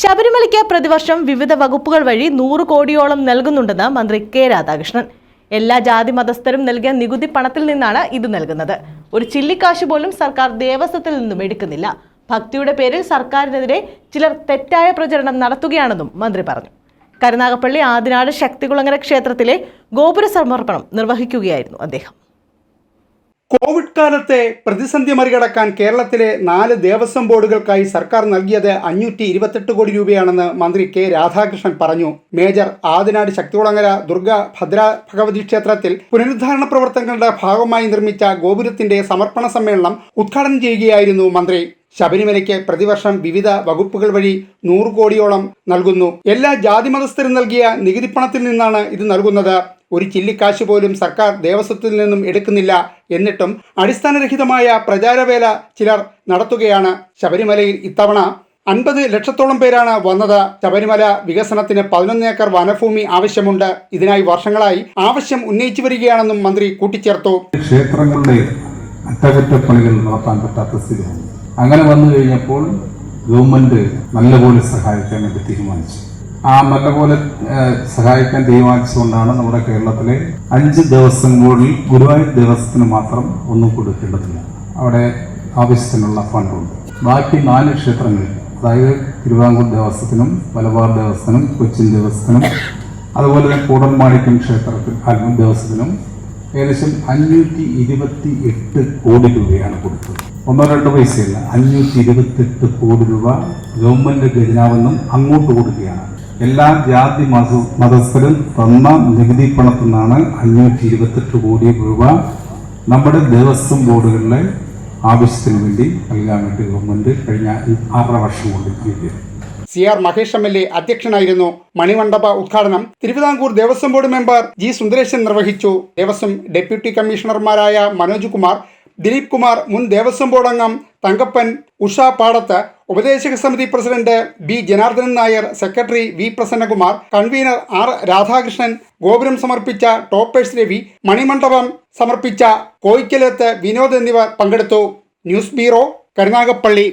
ശബരിമലയ്ക്ക് പ്രതിവർഷം വിവിധ വകുപ്പുകൾ വഴി നൂറ് കോടിയോളം നൽകുന്നുണ്ടെന്ന് മന്ത്രി കെ രാധാകൃഷ്ണൻ. എല്ലാ ജാതി മതസ്ഥരും നൽകിയ നികുതി പണത്തിൽ നിന്നാണ് ഇത് നൽകുന്നത്. ഒരു ചില്ലിക്കാശ് പോലും സർക്കാർ ദേവസ്വത്തിൽ നിന്നും എടുക്കുന്നില്ല. ഭക്തിയുടെ പേരിൽ സർക്കാരിനെതിരെ ചിലർ തെറ്റായ പ്രചരണം നടത്തുകയാണെന്നും മന്ത്രി പറഞ്ഞു. കരുനാഗപ്പള്ളി ആദിനാട് ശക്തികുളങ്ങര ക്ഷേത്രത്തിലെ ഗോപുര സമർപ്പണം നിർവഹിക്കുകയായിരുന്നു അദ്ദേഹം. കോവിഡ് കാലത്തെ പ്രതിസന്ധി മറികടക്കാൻ കേരളത്തിലെ നാല് ദേവസ്വം ബോർഡുകൾക്കായി സർക്കാർ നൽകിയത് അഞ്ഞൂറ്റി ഇരുപത്തെട്ട് കോടി രൂപയാണെന്ന് മന്ത്രി കെ രാധാകൃഷ്ണൻ പറഞ്ഞു. മേജർ ആദിനാട് ശക്തികുളങ്ങര ദുർഗ ഭദ്ര ഭഗവതി ക്ഷേത്രത്തിൽ പുനരുദ്ധാരണ പ്രവർത്തനങ്ങളുടെ ഭാഗമായി നിർമ്മിച്ച ഗോപുരത്തിന്റെ സമർപ്പണ സമ്മേളനം ഉദ്ഘാടനം ചെയ്യുകയായിരുന്നു മന്ത്രി. ശബരിമലയ്ക്ക് പ്രതിവർഷം വിവിധ വകുപ്പുകൾ വഴി നൂറ് കോടിയോളം നൽകുന്നു. എല്ലാ ജാതി മതസ്ഥരും നൽകിയ നികുതി പണത്തിൽ നിന്നാണ് ഇത് നൽകുന്നത്. ഒരു ചില്ലിക്കാശ് പോലും സർക്കാർ ദേവസ്വത്തിൽ നിന്നും എടുക്കുന്നില്ല എന്നിട്ടും അടിസ്ഥാനരഹിതമായ പ്രചാരവേല ചിലർ നടത്തുകയാണ് ശബരിമലയിൽ ഇത്തവണ. അൻപത് ലക്ഷത്തോളം പേരാണ് വന്നത്. ശബരിമല വികസനത്തിന് പതിനൊന്ന് ഏക്കർ വനഭൂമി ആവശ്യമുണ്ട്. ഇതിനായി വർഷങ്ങളായി ആവശ്യം ഉന്നയിച്ചു വരികയാണെന്നും മന്ത്രി കൂട്ടിച്ചേർത്തു. ക്ഷേത്രങ്ങളുടെ അറ്റകുറ്റപ്പണികൾ നടത്താൻ പറ്റാത്ത സ്ഥിതി വന്നു അങ്ങനെ വന്നു കഴിഞ്ഞപ്പോൾ ഗവൺമെന്റ് നല്ലപോലെ സഹായിക്കാൻ വേണ്ടി തീരുമാനിച്ചു. ആ നല്ലപോലെ സഹായിക്കാൻ തീരുമാനിച്ചുകൊണ്ടാണ് നമ്മുടെ കേരളത്തിലെ അഞ്ച് ദിവസങ്ങളിൽ ഗുരുവായൂർ ദേവസ്വത്തിന് മാത്രം ഒന്നും കൊടുക്കേണ്ടതില്ല. അവിടെ ആവശ്യത്തിനുള്ള ഫണ്ടുണ്ട്. ബാക്കി നാല് ക്ഷേത്രങ്ങളിൽ അതായത് തിരുവിതാംകൂർ ദേവസ്വത്തിനും മലബാർ ദേവസ്വത്തിനും കൊച്ചിൻ ദേവസ്വത്തിനും അതുപോലെ തന്നെ കൂടൻമാണിക്യം ക്ഷേത്രത്തിൽ ദേവസ്വത്തിനും ഏകദേശം അഞ്ഞൂറ്റി ഇരുപത്തി എട്ട് കോടി രൂപയാണ് കൊടുത്തത്. ഒന്നോ രണ്ടോ പൈസയല്ല അഞ്ഞൂറ്റി ഇരുപത്തി എട്ട് കോടി രൂപ ഗവൺമെന്റ് ഖജനാവെന്നും അങ്ങോട്ട് കൊടുക്കുകയാണ്. എല്ലാ ജാതി മത മതസ്ഥരും തന്ന നികുതി പണത്തിൽ നിന്നാണ് അഞ്ഞൂറ്റി ഇരുപത്തെട്ട് കോടി രൂപ നമ്മുടെ ദേവസ്വം ബോർഡുകളിലെ ആവശ്യത്തിന് വേണ്ടി നൽകാൻ വേണ്ടി ഗവൺമെന്റ് കഴിഞ്ഞ ആറര വർഷം കൊണ്ട് നൽകിയത് C R Mahesh M L A അധ്യക്ഷനായിരുന്നു. മണിമണ്ഡപ ഉദ്ഘാടനം Thiruvithamkoor Devaswom board member G Sundaresan നിർവഹിച്ചു. ദേവസ്വം ഡെപ്യൂട്ടി കമ്മീഷണർമാരായ മനോജ് കുമാർ ദിലീപ് കുമാർ മുൻ ദേവസ്വം ബോർഡ് അംഗം തങ്കപ്പൻ ഉഷ പാടത്ത് ഉപദേശക സമിതി president B Janardhanan Nair secretary V Prasannakumar convener R Radhakrishnan ഗോപുരം സമർപ്പിച്ച ടോപ്പേഴ്സ് രവി മണിമണ്ഡപം സമർപ്പിച്ച കോയിക്കലത്ത് വിനോദ് എന്നിവർ പങ്കെടുത്തു. News bureau Karunagappally.